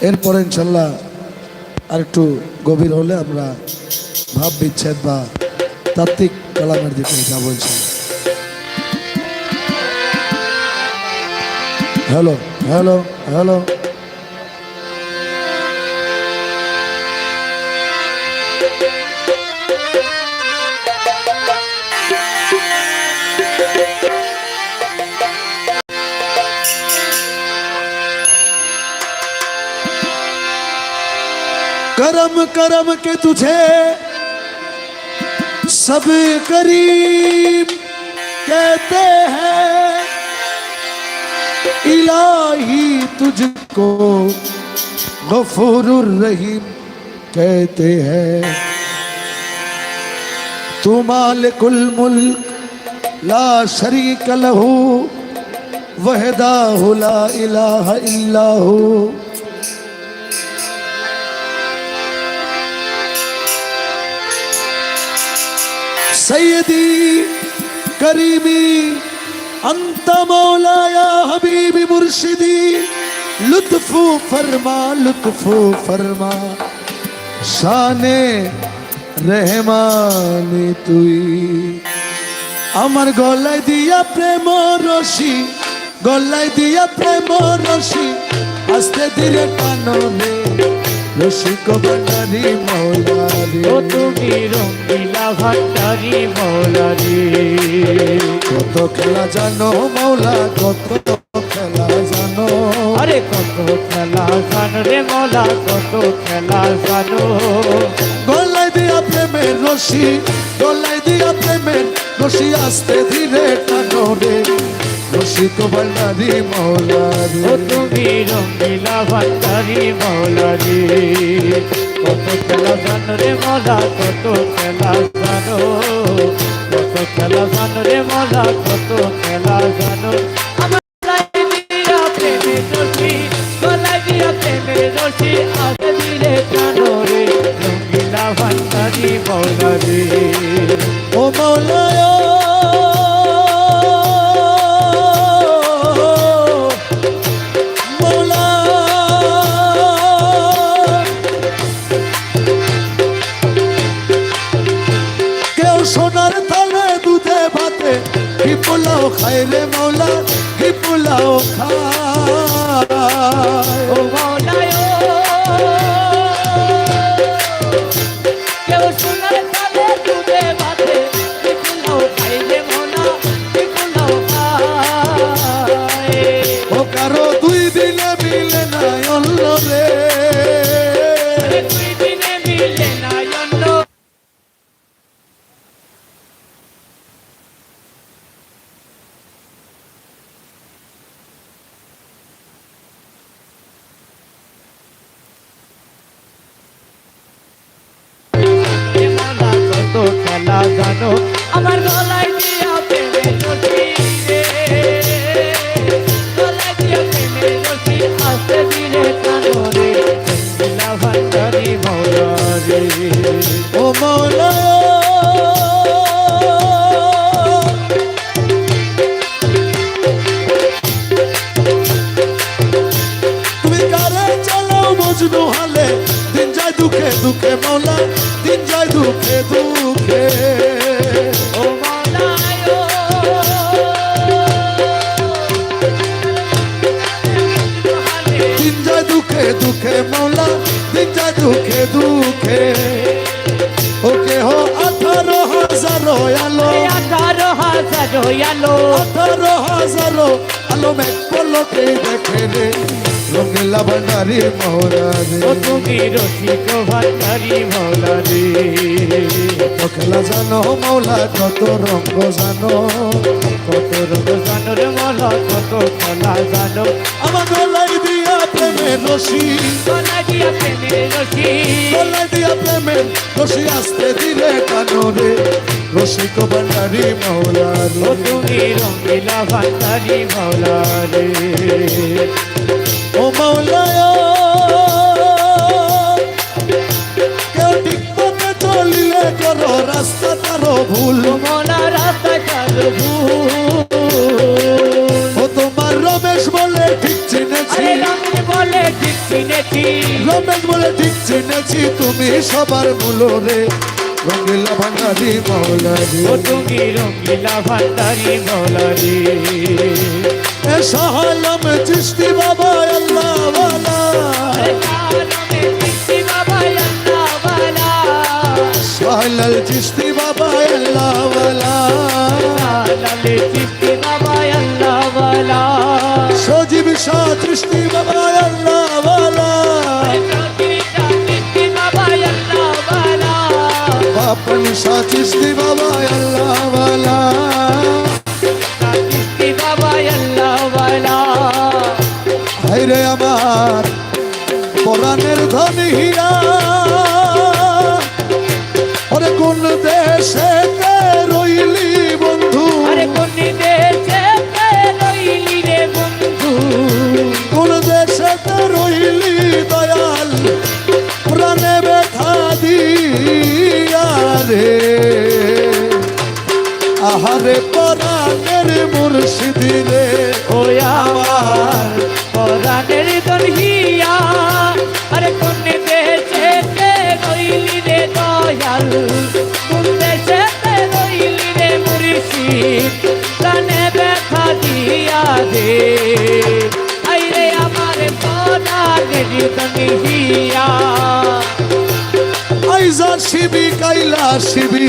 এরপরে ইনশাল্লাহ আর একটু গভীর হলে আমরা ভাব বিচ্ছেদ বা তাত্ত্বিক কালামের দিকে যা বলছি হ্যালো হ্যালো হ্যালো। करम करम के तुझे सब करीब कहते हैं। इलाही तुझको गफूरुर रहीम कहते हैं। तू मालिकुल मुल्क, ला शरीक लहू, वहदा ला इलाहा इल्ला সৈয়দি করিমি অন্ত মৌলায়া হবিবি মুর্শিদি লুৎফু ফরমা লুৎফু ফরমা শানে রেহমান তুই আমার গলায় দিয়া প্রেম রশি গলায় দিয়া প্রেম রশি আস্তে ধীরে টানো রসিক বানারি মৌলারি। ও তুমি রঙ্গিলা ভান্ডারি মৌলারি। কত খেলা জানো মৌলা কত খেলা জানো। আরে কত খেলা জানো রে মৌলা কত খেলা জানো। গলায় দিয়া প্রেমের রশি গলায় দিয়া প্রেমের রশি আস্তে ধীরে টানো রে। রসিক বানারি মৌলারি ও তুমি রঙ্গিলা ভান্ডারি মৌলারি কত খেলা জানো রে মৌলা কত খেলা জানো কত খেলা জানো রে মৌলা কত খেলা জানো আমার গলায় দিয়া দুধে হি পোলাও খায় রে মৌলা কি পোলাও খায়? ও মৌলায় কেউ সোনার জানো? আমার গলায় দিয়া প্রেমের রশি রে। গলায় দিয়া প্রেমের রশি আস্তে ধীরে টানো রে। রঙ্গিলা ভান্ডারি ও মৌলা। তুমি কারে চালাও মজনু হালে? দিন যায় দুঃখে দুঃখে মৌলা, দিন যায় দুঃখে দুঃখে। মৌলা দিন দুঃখে দুঃখে। ওকে হো আঠারো হাজারো আলো। আঠারো হাজার হইয়ালো আঠারো হাজারো আলো মেঘ পলকে দেখে রে। রঙিলা ভান্ডারি মৌলা রে। ও তুমি রসিক ভান্ডারি মৌলারি কত খেলা জানো মৌলা কত রঙ্গ জানো। কত রঙ জানো। রে মৌলা কত খেলা জানো। আমার গলাই প্রেমের রশি গলা দিয়া প্রেমের রশি গলাই দিয়া প্রেমের রশি আসতে দিলে কানো রে? রসিক ভান্ডারি ও রে তুমি রঙিলা ভান্ডারি মৌলারি ও মৌলা কেউ ঠিক পথে চলিলে করো রাস্তা তারো ভুল। মৌলা রমেশ বলে ঠিক চিনেছি আরে রামনি বলে রমেশ বলে তুমি সবার মূলরে রঙিলা ভান্ডারি মৌলারি ও তুমি রঙ্গিলা ভান্ডারি মৌলারি এ সহালম চিস্তি বাবা আল্লাহ ওয়ালা সহালাল চিস্তি বাবা আল্লাহ ওয়ালা সজীব শাহ চিস্তি বাবা আল্লাহ। বাপন শাহ চিস্তি বাবা আল্লাহ ওয়ালা হাইরে আমার পরাণের ধনী হীরা। ওরে কোন দেশে রইলি আহারে পরাণের মুর্শিদি রে। ও আমার পরাণের দরহিয়া আরে কোন দেশে রইলি রে দয়াল। কোন দেশে রইলি রে মুর্শিদ প্রাণে ব্যথা দিয়া দে আইরে আমার পরাণের দরহিয়া আইজা শিবি কাইলা শিবি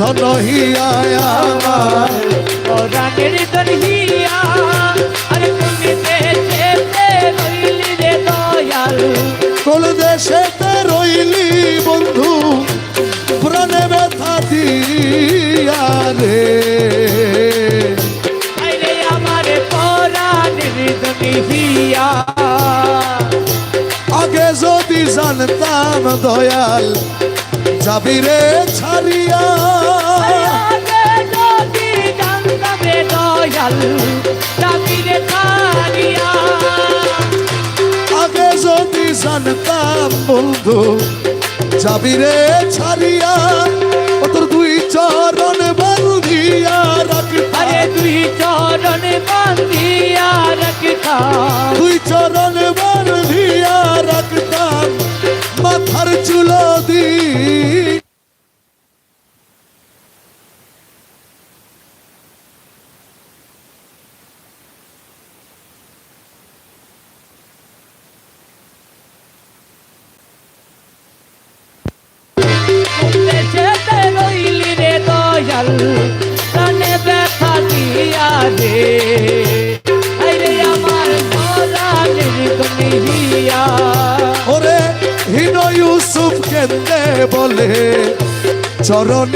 ধনহিয়ায় আমার পরাণের দরহিয়া আরে তুমি দেশে রইলি রে দয়াল কোন দেশেতে রইলি বন্ধু প্রাণে ব্যথা দিয়া রে আমার আগে যদি জানতাম দয়াল যাবি রে ছাড়িয়া। আগে যদি জানতাম বন্ধু যাবি রে ছাড়িয়া। ও তোর দুই চরণ বন্ধিয়া আরে তুই চরণ বান্ধিয়া রাখতাম। দুই চরণ বন্ধিয়া মাথার চুল দি। দেশেতে ইউসুফ কেন্দে বলে? চরণ